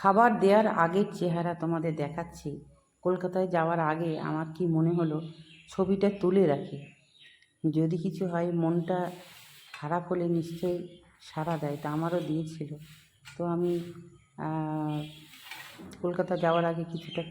খাবার দেওয়ার আগের চেহারা তোমাদের দেখাচ্ছি। কলকাতায় যাওয়ার আগে আমার কি মনে হলো ছবিটা তুলে রাখি। যদি কিছু হয়, মনটা খারাপ হলে নিশ্চয়ই সাড়া দেয়, তা আমারও দিয়েছিল তো আমি কলকাতা যাওয়ার আগে কিছুটা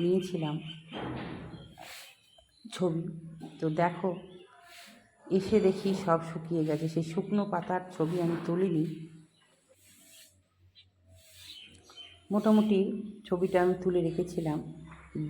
নিয়েছিলাম ছবি। তো দেখো, এসে দেখি সব শুকিয়ে গেছে। সেই শুকনো পাতার ছবি আমি তুলিনি। মোটামুটি ছবিটা আমি তুলে রেখেছিলাম।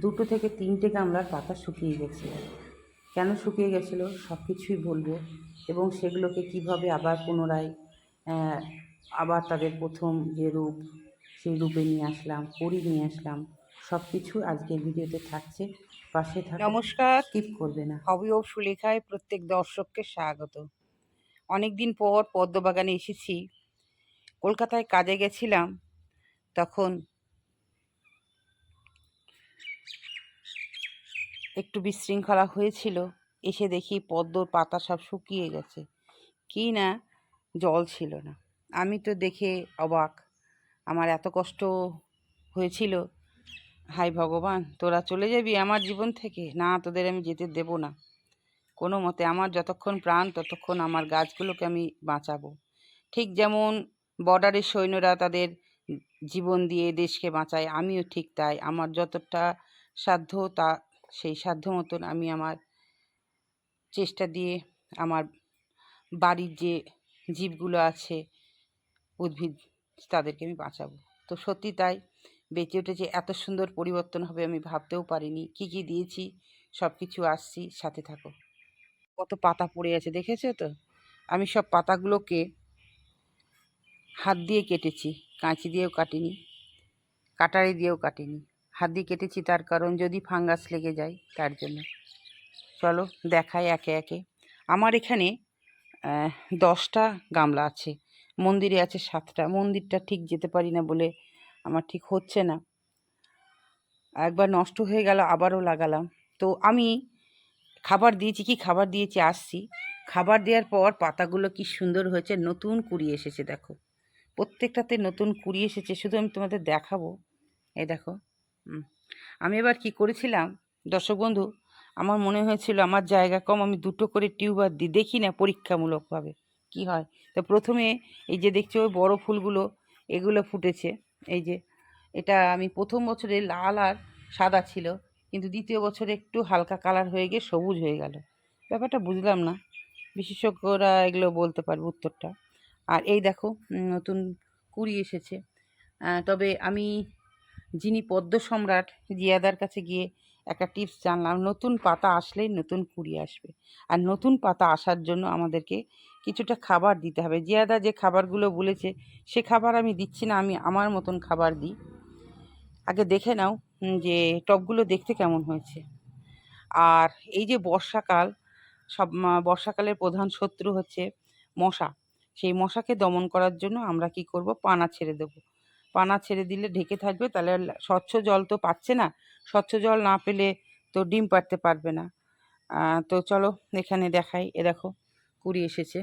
দুটো থেকে তিনটে গামলার পাতা শুকিয়ে গেছিল। কেন শুকিয়ে গেছিল সব কিছুই বলব এবং সেগুলোকে কীভাবে আবার পুনরায় আবার তাদের প্রথম যে রূপ সেই রূপে নিয়ে আসলাম করি নিয়ে আসলাম সব কিছু আজকের ভিডিওতে থাকছে। পাশে থাকো নমস্কার। স্কিপ করবে না। হবি ও সুলেখায় প্রত্যেক দর্শককে স্বাগত। অনেক দিন পর পদ্মবাগানে এসেছি। কলকাতায় কাজে গেছিলাম। তখন একটু বিশৃঙ্খলা হয়েছিল। এসে দেখি পদ্মর পাতা সব শুকিয়ে গেছে। কি না, জল ছিল না। আমি তো দেখে অবাক। আমার এত কষ্ট হয়েছিল। হাই ভগবান, তোরা চলে যাবি আমার জীবন থেকে? না, তোদের আমি যেতে দেব না। কোনো মতে আমার যতক্ষণ প্রাণ, ততক্ষণ আমার গাছগুলোকে আমি বাঁচাবো। ঠিক যেমন বর্ডারের সৈন্যরা তাদের জীবন দিয়ে দেশকে বাঁচায়, আমিও ঠিক তাই। আমার যতটা সাধ্য তা, সেই সাধ্য মতন আমি আমার চেষ্টা দিয়ে আমার বাড়ির যে জীবগুলো আছে, উদ্ভিদ, তাদেরকে আমি বাঁচাবো। তো সত্যি তাই, বেঁচে উঠেছে, এত সুন্দর পরিবর্তন হবে আমি ভাবতেও পারিনি। কি কি দিয়েছি সব কিছু আসছি, সাথে থাকো। কত পাতা পড়ে আছে, দেখেছ তো? আমি সব পাতাগুলোকে হাত দিয়ে কেটেছি। কাঁচি দিয়েও কাটিনি, কাটারি দিয়েও কাটিনি। হাত দিয়ে কেটেছি তার কারণ যদি ফাঙ্গাস লেগে যায় তার জন্য। চলো দেখাই একে একে। আমার এখানে দশটা গামলা আছে। মন্দিরে আছে সাতটা। মন্দিরটা ঠিক যেতে পারি না বলে আমার ঠিক হচ্ছে না। একবার নষ্ট হয়ে গেল, আবারও লাগালাম। তো আমি খাবার দিয়েছি, কি খাবার দিয়েছি? আসছি। খাবার দেওয়ার পর পাতাগুলো কি সুন্দর হয়েছে, নতুন কুড়ি এসেছে, দেখো। প্রত্যেকটাতে নতুন কুড়ি এসেছে, শুধু আমি তোমাদের দেখাবো। এই দেখো। আমি এবার কি করেছিলাম? দর্শক বন্ধু, আমার মনে হয়েছিল আমার জায়গা কম, আমি দুটো করে টিউবার দিই দেখি না পরীক্ষামূলকভাবে কি হয়। তো প্রথমে এই যে দেখছ, ওই বড়ো ফুলগুলো, এগুলো ফুটেছে। এই যে, এটা আমি প্রথম বছরে লাল আর সাদা ছিল, কিন্তু দ্বিতীয় বছরে একটু হালকা কালার হয়ে গিয়ে সবুজ হয়ে গেল। ব্যাপারটা বুঝলাম না। বিশেষজ্ঞরা এগুলো বলতে পারবে উত্তরটা। আর এই দেখো নতুন কুড়ি এসেছে। তবে আমি যিনি পদ্ম সম্রাট, জিয়াদার কাছে গিয়ে একটা টিপস জানলাম, নতুন পাতা আসলেই নতুন কুড়ি আসবে। আর নতুন পাতা আসার জন্য আমাদেরকে কিছুটা খাবার দিতে হবে। জিয়াদা যে খাবারগুলো বলেছে, সে খাবার আমি দিচ্ছি না, আমি আমার মতন খাবার দিই। আগে দেখে নাও যে টবগুলো দেখতে কেমন হয়েছে। আর এই যে বর্ষাকাল, সব বর্ষাকালের প্রধান শত্রু হচ্ছে মশা। সেই মশাকে দমন করার জন্য আমরা কি করব? পানা ছেড়ে দেবো। পানা ছেড়ে দিলে ঢেকে থাকবে, তাহলে স্বচ্ছ জল তো পাচ্ছে না। স্বচ্ছ জল না পেলে তো ডিম পাড়তে পারবে না। তো চলো এখানে দেখাই। এ দেখো, কুড়ি এসেছে।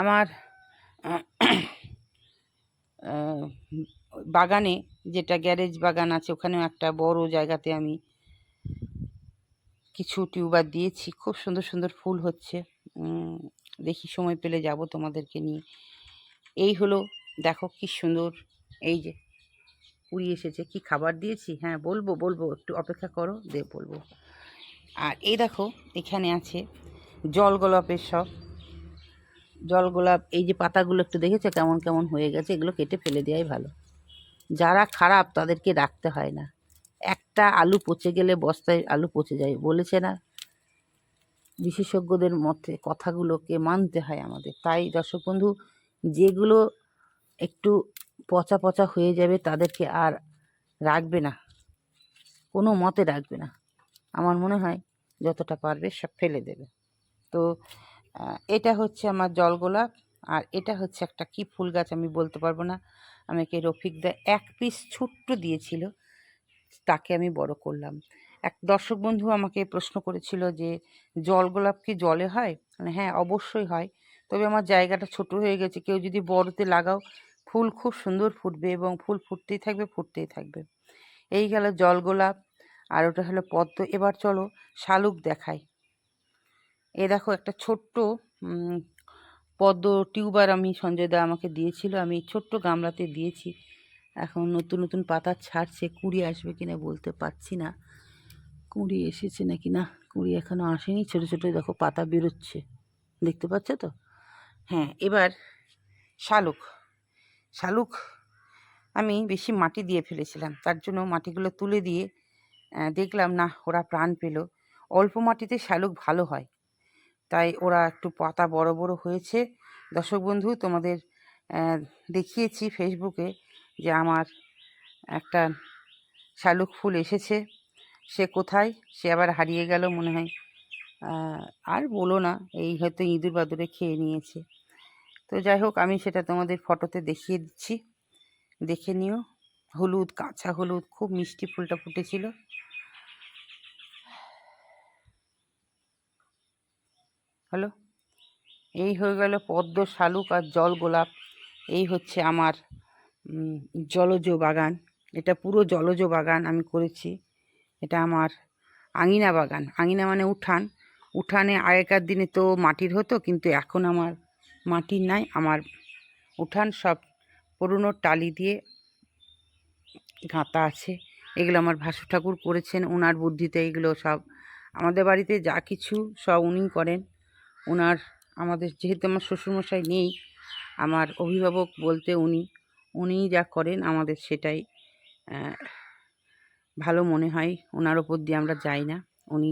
আমার বাগানে যেটা গ্যারেজ বাগান আছে, ওখানেও একটা বড় জায়গাতে আমি কিছু টিউবার দিয়েছি। খুব সুন্দর সুন্দর ফুল হচ্ছে। দেখি সময় পেলে যাব তোমাদেরকে নিয়ে। এই হলো, দেখো কি সুন্দর, এই যে কুড়ি এসেছে। কি খাবার দিয়েছি? হ্যাঁ বলব বলব, একটু অপেক্ষা করো, দে, বলব। আর এই দেখো, এখানে আছে জল গোলাপের সব। জল গোলাপ, এই যে পাতাগুলো একটু দেখেছ কেমন কেমন হয়ে গেছে? এগুলো কেটে ফেলে দেওয়াই ভালো। যারা খারাপ তাদেরকে রাখতে হয় না। একটা আলু পচে গেলে বস্তায় আলু পচে যায়, বলেছে না? বিশেষজ্ঞদের মতে কথাগুলোকে মানতে হয় আমাদের। তাই দর্শক বন্ধু, যেগুলো একটু পচা পচা হয়ে যাবে তাদেরকে আর রাখবে না। কোনো মতে রাখবে না। আমার মনে হয় যতটা পারবে সব ফেলে দেবে। তো এটা হচ্ছে আমার জল গোলাপ আর এটা হচ্ছে একটা কি ফুল গাছ আমি বলতে পারব না। আমাকে রফিক দা এক পিস ছোট্ট দিয়েছিল। তাকে আমি বড় করলাম। এক দর্শক বন্ধু আমাকে প্রশ্ন করেছিল যে, জল গোলাপ কি জলে হয়? মানে হ্যাঁ অবশ্যই হয়। তবে আমার জায়গাটা ছোট হয়ে গেছে। কেউ যদি বড়তে লাগাও, ফুল খুব সুন্দর ফুটবে এবং ফুল ফুটতেই থাকবে ফুটতেই থাকবে। এই গেল জল গোলাপ আর ওটা হলো পদ্ম। এবার চলো শালুক দেখাই। এ দেখো একটা ছোট্ট পদ্ম টিউবার আমি, সঞ্জয় দা আমাকে দিয়েছিল। আমি ছোট্ট গামলাতে দিয়েছি। এখন নতুন নতুন পাতা ছাড়ছে কুড়ি আসবে কিনা বলতে পারছি না। কুড়ি এসেছে নাকি? না, কুঁড়ি এখনও আসেনি। ছোটো ছোটো দেখো পাতা বেরোচ্ছে। দেখতে পাচ্ছ তো? হ্যাঁ এবার শালুক। শালুক আমি বেশি মাটি দিয়ে ফেলেছিলাম। তার জন্য মাটিগুলো তুলে দিয়ে দেখলাম না, ওরা প্রাণ পেল। অল্প মাটিতে শালুক ভালো হয়। তাই ওরা একটু পাতা বড় বড় হয়েছে। দর্শক বন্ধু, তোমাদের দেখিয়েছি ফেসবুকে যে আমার একটা শালুক ফুল এসেছে। সে কোথায়? সে আবার হারিয়ে গেল মনে হয়। আর বলো না, এই হয়তো ইঁদুর বাদুরে খেয়ে নিয়েছে। তো যাই হোক, আমি সেটা তোমাদের ফটোতে দেখিয়ে দিচ্ছি। দেখে নিও। হলুদ, কাঁচা হলুদ, খুব মিষ্টি ফুলটা ফুটেছিল। হ্যালো? এই হয়ে গেল পদ্ম, শালুক আর জল গোলাপ। এই হচ্ছে আমার জলজ বাগান। এটা পুরো জলজ বাগান আমি করেছি। এটা আমার আঙিনা বাগান। আঙিনা মানে উঠান। উঠানে আগেকার দিনে তো মাটির হতো, কিন্তু এখন আমার মাটির নাই। আমার উঠান সব পুরনো টালি দিয়ে গাঁথা আছে। এগুলো আমার ভাসু ঠাকুর করেছেন ওনার বুদ্ধিতে এগুলো সব আমাদের বাড়িতে যা কিছু সব উনি করেন। ওনার আমাদের যেহেতু আমার শ্বশুরমশাই নেই, আমার অভিভাবক বলতে উনি, উনিই যা করেন আমাদের সেটাই ভালো মনে হয়, ওনার ওপর দিয়ে আমরা যাই না, উনি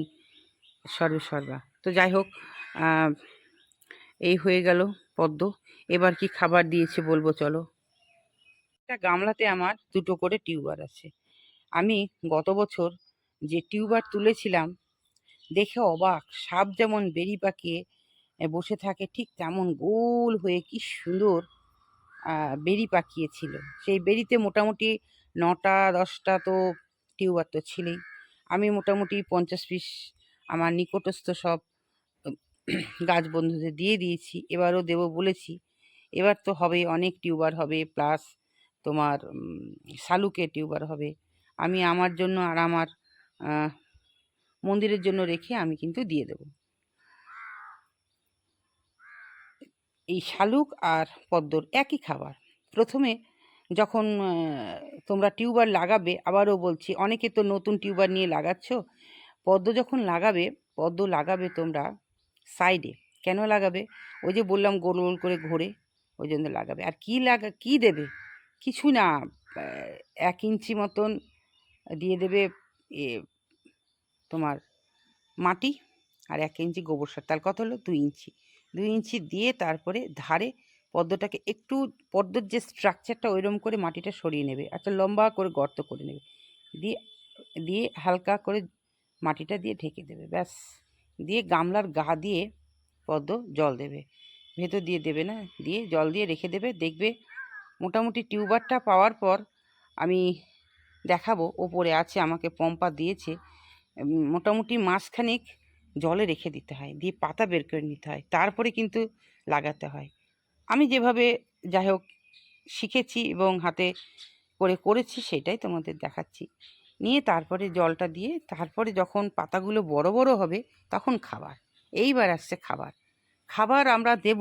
সর্বে সর্বা। তো যাই হোক এই হয়ে গেল পদ্ম। এবার কি খাবার দিয়েছে বলব চলো? একটা গামলাতে আমার দুটো করে টিউবার আছে। আমি গত বছর যে টিউবার তুলেছিলাম, দেখে অবাক, সাপ যেমন বেরি পাকিয়ে বসে থাকে, ঠিক তেমন গোল হয়ে কি সুন্দর বেরি পাকিয়েছিল। সেই বেরিতে মোটামুটি নটা, দশটা তো টিউবার তো ছিলই। আমি মোটামুটি পঞ্চাশ পিস আমার নিকটস্থ সব গাছ বন্ধুদের দিয়ে দিয়েছি, এবারও দেবো বলেছি। এবার তো হবে অনেক টিউবার হবে প্লাস তোমার শালুকে টিউবার হবে। আমি আমার জন্য আর আমার মন্দিরের জন্য রেখে আমি কিন্তু দিয়ে দেবো। এই শালুক আর পদ্মর একই খাবার। প্রথমে যখন তোমরা টিউবার লাগাবে, আবারও বলছি, অনেকে তো নতুন টিউবার নিয়ে লাগাচ্ছ, পদ্ম যখন লাগাবে, পদ্ম লাগাবে তোমরা সাইডে। কেন লাগাবে? ওই যে বললাম গোল গোল করে ঘোরে, ওই জন্য লাগাবে। আর কি লাগা, কি দেবে? কিছু না এক ইঞ্চি মতন দিয়ে দেবে, এ, তোমার মাটি, আর এক ইঞ্চি গোবর সার। তার কত হলো? দুই ইঞ্চি। দুই ইঞ্চি দিয়ে তারপরে ধারে পদ্মটাকে একটু, পদ্মর যে স্ট্রাকচারটা ওইরকম করে মাটিটা সরিয়ে নেবে। একটা লম্বা করে গর্ত করে নেবে। দিয়ে দিয়ে হালকা করে মাটিটা দিয়ে ঢেকে দেবে, ব্যাস। দিয়ে গামলার গা দিয়ে পদ্ম জল দেবে। ভেতর দিয়ে দেবে না? দিয়ে জল দিয়ে রেখে দেবে। দেখবে মোটামুটি টিউবারটা পাওয়ার পর আমি দেখাবো, ওপরে আছে, আমাকে পম্পা দিয়েছে। মোটামুটি মাসখানেক জলে রেখে দিতে হয়। দিয়ে পাতা বের করে নিতে হয়। তারপরে কিন্তু লাগাতে হয়। আমি যেভাবে যাই হোক শিখেছি এবং হাতে করে করেছি সেটাই তোমাদের দেখাচ্ছি। নিয়ে তারপরে জলটা দিয়ে তারপরে যখন পাতাগুলো বড় বড় হবে তখন খাবার। এইবার আসছে খাবার। খাবার আমরা দেব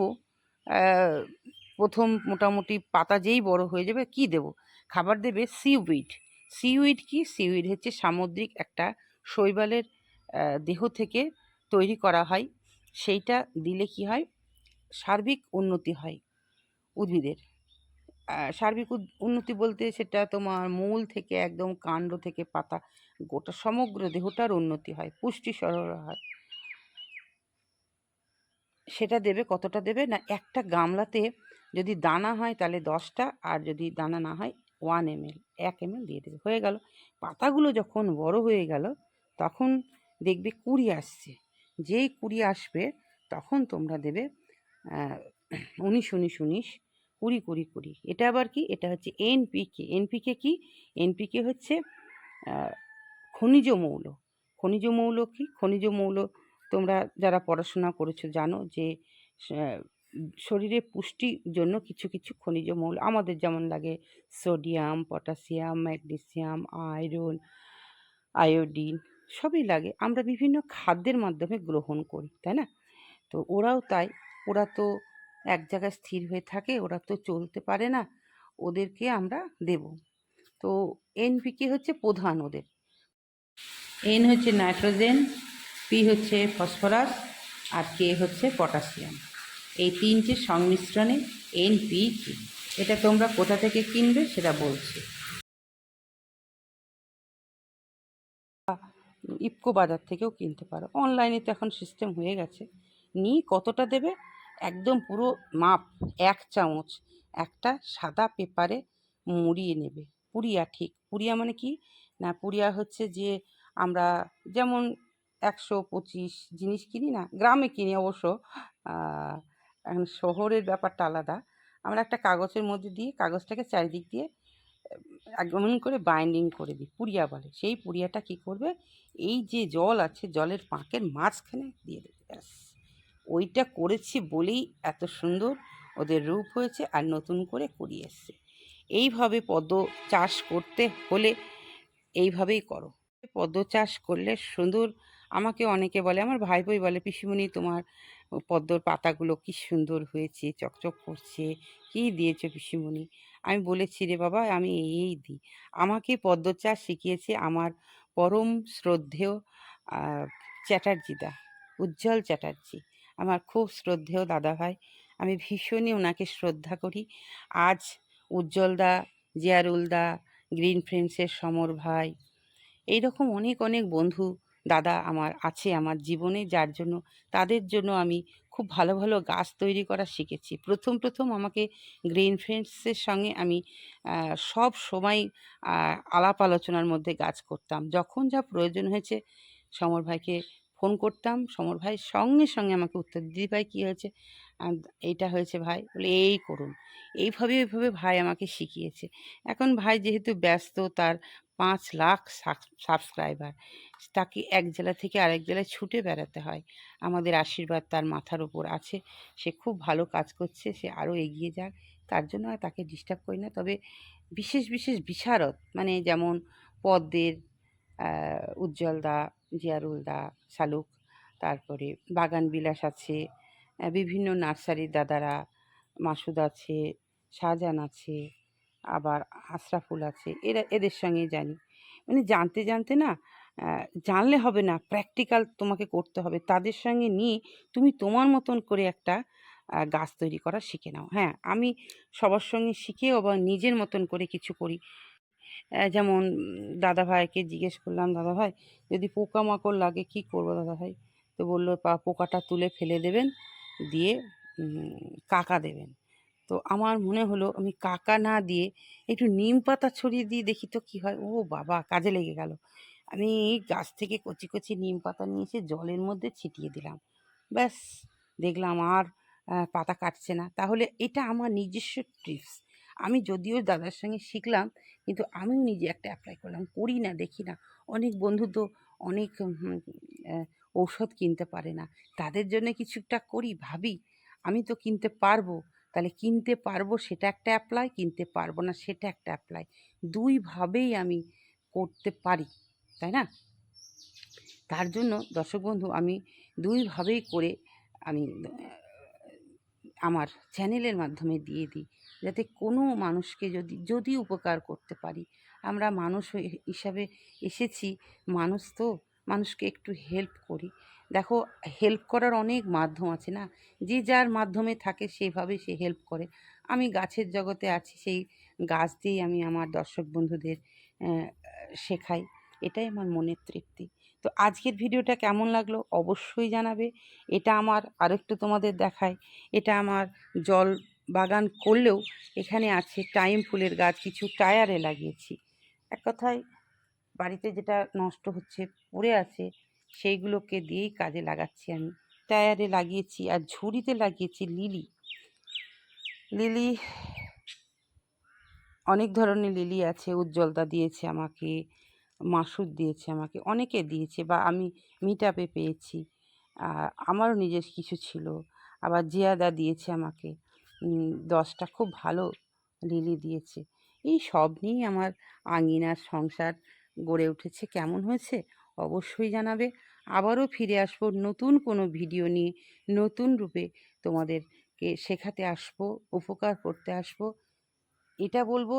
প্রথম মোটামুটি পাতা যেই বড় হয়ে যাবে কি দেব? খাবার দেবে সিউইড। সিউইড কি? সিউইড হচ্ছে সামুদ্রিক একটা শৈবালের দেহ থেকে তৈরি করা হয়। সেইটা দিলে কি হয়? সার্বিক উন্নতি হয় উদ্ভিদের। সার্বিক উন্নতি বলতে সেটা তোমার মূল থেকে একদম কাণ্ড থেকে পাতা, গোটা সমগ্র দেহটার উন্নতি হয়, পুষ্টি সরবরাহ হয়। সেটা দেবে কতটা দেবে? না, একটা গামলাতে যদি দানা হয় তাহলে দশটা, আর যদি দানা না হয় ওয়ান এম এল এক এম এল দিয়ে দেবে। হয়ে গেল। পাতাগুলো যখন বড় হয়ে গেল, তখন দেখবে কুড়ি আসছে। যেই কুড়ি আসবে, তখন তোমরা দেবে উনিশ উনিশ উনিশ, কুড়ি কুড়ি কুড়ি। এটা আবার কি? এটা হচ্ছে এনপিকে এনপিকে কি? এনপিকে হচ্ছে খনিজ মৌল। খনিজ মৌল কি? খনিজ মৌল তোমরা যারা পড়াশোনা করেছ জানো যে শরীরে পুষ্টির জন্য কিছু কিছু খনিজ মৌল। আমাদের যেমন লাগে sodium, potassium, magnesium, iron, iodine, সবই লাগে। আমরা বিভিন্ন খাদ্যের মাধ্যমে গ্রহণ করি, তাই না? তো ওরাও তাই। ওরা তো এক জায়গায় স্থির হয়ে থাকে, ওরা তো চলতে পারে না, ওদেরকে আমরা দেব। তো এনপিকে হচ্ছে প্রধান ওদের। এন হচ্ছে নাইট্রোজেন পি হচ্ছে ফসফরাস, আর কে হচ্ছে পটাশিয়াম। এই তিনটে সংমিশ্রণে এনপিকে এটা তোমরা কোথা থেকে কিনবে সেটা বলছি। ইফকো বাজার থেকেও কিনতে পারো। অনলাইনে তো এখন সিস্টেম হয়ে গেছে। নিয়ে কতটা দেবে? একদম পুরো মাপ, এক চামচ, একটা সাদা পেপারে মুড়িয়ে নেবে। পুরিয়া ঠিক পুরিয়া মানে কি? না পুরিয়া হচ্ছে যে আমরা যেমন একশো পঁচিশ জিনিস কিনি না, গ্রামে কিনি অবশ্য এখন শহরের ব্যাপারটা আলাদা। আমরা একটা কাগজের মধ্যে দিয়ে, কাগজটাকে চারিদিক দিয়ে এমন করে বাইন্ডিং করে দিই পুরিয়া বলে। সেই পুরিয়াটা কি করবে? এই যে জল আছে, জলের পাঁকের মাঝখানে দিয়ে দেবে, ব্যাস। ওইটা করেছি বলেই এত সুন্দর ওদের রূপ হয়েছে আর নতুন করে করিয়ে এসছে। এইভাবে পদ্ম চাষ করতে হলে এইভাবেই করো। পদ্ম চাষ করলে সুন্দর আমাকে অনেকে বলে, আমার ভাই বই বলে, পিসিমণি, তোমার পদ্মর পাতাগুলো কি সুন্দর হয়েছে, চকচক করছে, কী দিয়েছ পিসিমণি? আমি বলেছি, রে বাবা, আমি এই দিই। আমাকে পদ্ম চাষ শিখিয়েছে আমার পরম শ্রদ্ধেয় চ্যাটার্জিদা উজ্জ্বল চ্যাটার্জি। আমার খুব শ্রদ্ধেয় দাদাভাই। আমি ভীষণই ওনাকে শ্রদ্ধা করি। আজ উজ্জ্বলদা, জিয়ারুলদা, গ্রিন ফ্রেন্ডসের সমর ভাই, এইরকম অনেক অনেক বন্ধু দাদা আমার আছে আমার জীবনে, যার জন্য, তাদের জন্য আমি খুব ভালো ভালো গাছ তৈরি করা শিখেছি। প্রথম প্রথম আমাকে গ্রিন ফ্রেন্ডসের সঙ্গে আমি সব সময় আলাপ আলোচনার মধ্যে গাছ করতাম। যখন যা প্রয়োজন হয়েছে, সমর ভাইকে ফোন করতাম। সমর ভাই সঙ্গে সঙ্গে আমাকে উত্তর দিদি, ভাই, কী হয়েছে? এইটা হয়েছে ভাই। বলে, এই করুন। এইভাবে এইভাবে ভাই আমাকে শিখিয়েছে। এখন ভাই যেহেতু ব্যস্ত, তার পাঁচ লাখ সাবস্ক্রাইবার, তাকে এক জেলা থেকে আরেক জেলায় ছুটে বেড়াতে হয়। আমাদের আশীর্বাদ তার মাথার উপর আছে। সে খুব ভালো কাজ করছে, সে আরও এগিয়ে যাক। তার জন্য আর তাকে ডিস্টার্ব করি না। তবে বিশেষ বিশেষ বিশারদ মানে যেমন পদ্মের উজ্জ্বল দা জিয়ারুল দা শালুক, তারপরে বাগান বিলাস আছে বিভিন্ন নার্সারির দাদারা, মাসুদ আছে, শাহজাহান আছে, আবার আশরাফুল আছে, এরা এদের সঙ্গে জানি। মানে জানতে জানতে না জানলে হবে না প্র্যাকটিক্যাল তোমাকে করতে হবে। তাদের সঙ্গে নিয়ে তুমি তোমার মতন করে একটা গাছ তৈরি করা শিখে নাও। হ্যাঁ আমি সবার সঙ্গে শিখেও আবার নিজের মতন করে কিছু করি। যেমন দাদাভাইকে জিজ্ঞেস করলাম, দাদাভাই, যদি পোকামাকড় লাগে কি করব দাদাভাই? তো বলল পোকাটা তুলে ফেলে দেবেন, দিয়ে কাকা দেবেন। তো আমার মনে হলো, আমি কাকা না দিয়ে একটু নিম পাতা ছড়িয়ে দিয়ে দেখি তো কি হয়। ও বাবা, কাজে লেগে গেল। আমি গাছ থেকে কচি কচি নিম পাতা নিয়ে এসে জলের মধ্যে ছিটিয়ে দিলাম। ব্যাস, দেখলাম আর পাতা কাটছে না। তাহলে এটা আমার নিজস্ব টিপস আমি যদিও দাদার সঙ্গে শিখলাম, কিন্তু আমিও নিজে একটা অ্যাপ্লাই করলাম, করি না, দেখি না। অনেক বন্ধু তো অনেক ঔষধ কিনতে পারে না। তাদের জন্য কিছুটা করি, ভাবি, আমি তো কিনতে পারব। তাহলে কিনতে পারব, সেটা একটা অ্যাপ্লাই কিনতে পারব না, সেটা একটা অ্যাপ্লাই দুইভাবেই আমি করতে পারি, তাই না? তার জন্য দর্শক বন্ধু, আমি দুইভাবেই করে আমি আমার চ্যানেলের মাধ্যমে দিয়ে দিই। যাতে কোনো মানুষকে যদি যদি উপকার করতে পারি। আমরা মানুষ হিসাবে এসেছি, মানুষ তো মানুষকে একটু হেল্প করি। দেখো হেল্প করার অনেক মাধ্যম আছে না? যে যার মাধ্যমে থাকে সেভাবে সে হেল্প করে। আমি গাছের জগতে আছি, সেই গাছ দিয়েই আমি আমার দর্শক বন্ধুদের শেখাই। এটাই আমার মনের তৃপ্তি। তো আজকের ভিডিওটা কেমন লাগল অবশ্যই জানাবে। এটা আমার আরেকটু তোমাদের দেখায়। এটা আমার জল বাগান করলেও এখানে আছে টাইম ফুলের গাছ, কিছু টায়ারে লাগিয়েছি। এক কথায় বাড়িতে যেটা নষ্ট হচ্ছে, পড়ে আছে, সেইগুলোকে দিয়েই কাজে লাগাচ্ছি আমি। টায়ারে লাগিয়েছি আর ঝুড়িতে লাগিয়েছি লিলি। লিলি, অনেক ধরনের লিলি আছে, উজ্জ্বলতা দিয়েছে আমাকে, মাসুদ দিয়েছে আমাকে, অনেকে দিয়েছে বা আমি মিট আপে পেয়েছি আমারও নিজের কিছু ছিল। আবার জিয়াদা দিয়েছে আমাকে। দশটা খুব ভালো লিলি দিয়েছে। এই সব নিয়েই আমার আঙিনার সংসার গড়ে উঠেছে। কেমন হয়েছে? অবশ্যই জানাবে। আবারও ফিরে আসব নতুন কোনো ভিডিও নিয়ে, নতুন রূপে তোমাদেরকে শেখাতে আসব, উপকার করতে আসব। এটা বলব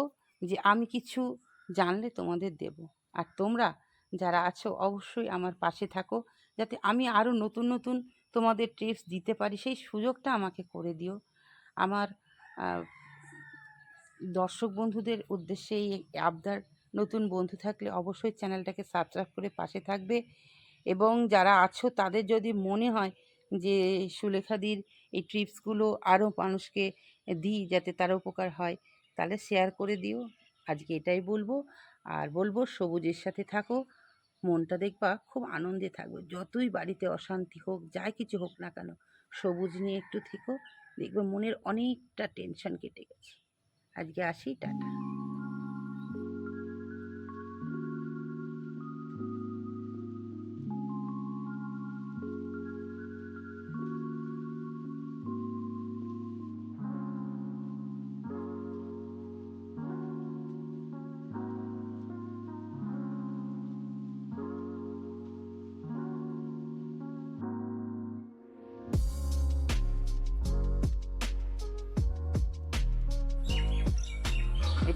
যে আমি কিছু জানলে তোমাদের দেব। আর তোমরা যারা আছো, অবশ্যই আমার পাশে থাকো। যাতে আমি আরও নতুন নতুন তোমাদের টিপস দিতে পারি, সেই সুযোগটা আমাকে করে দিও। আমার দর্শক বন্ধুদের উদ্দেশ্যে এই আবদার নতুন বন্ধু থাকলে অবশ্যই চ্যানেলটাকে সাবস্ক্রাইব করে পাশে থাকবে এবং যারা আছো তাদের যদি মনে হয় যে সুলেখাদির এই ট্রিপসগুলো আরও মানুষকে দিই যাতে তার উপকার হয়, তাহলে শেয়ার করে দিও। আজকে এটাই বলব। আর বলব সবুজের সাথে থাকো, মনটা দেখবা খুব আনন্দে থাকবে। যতই বাড়িতে অশান্তি হোক, যাই কিছু হোক না কেন, সবুজ নিয়ে একটু থেকো। দেখবে মনের অনেকটা টেনশন কেটে গেছে। আজকে আসি টাটা।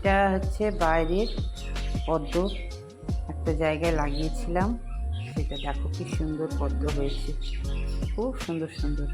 এটা হচ্ছে বাইরের পদ্ম। একটা জায়গায় লাগিয়েছিলাম। সেটা দেখো কি সুন্দর পদ্ম হয়েছে। খুব সুন্দর সুন্দর।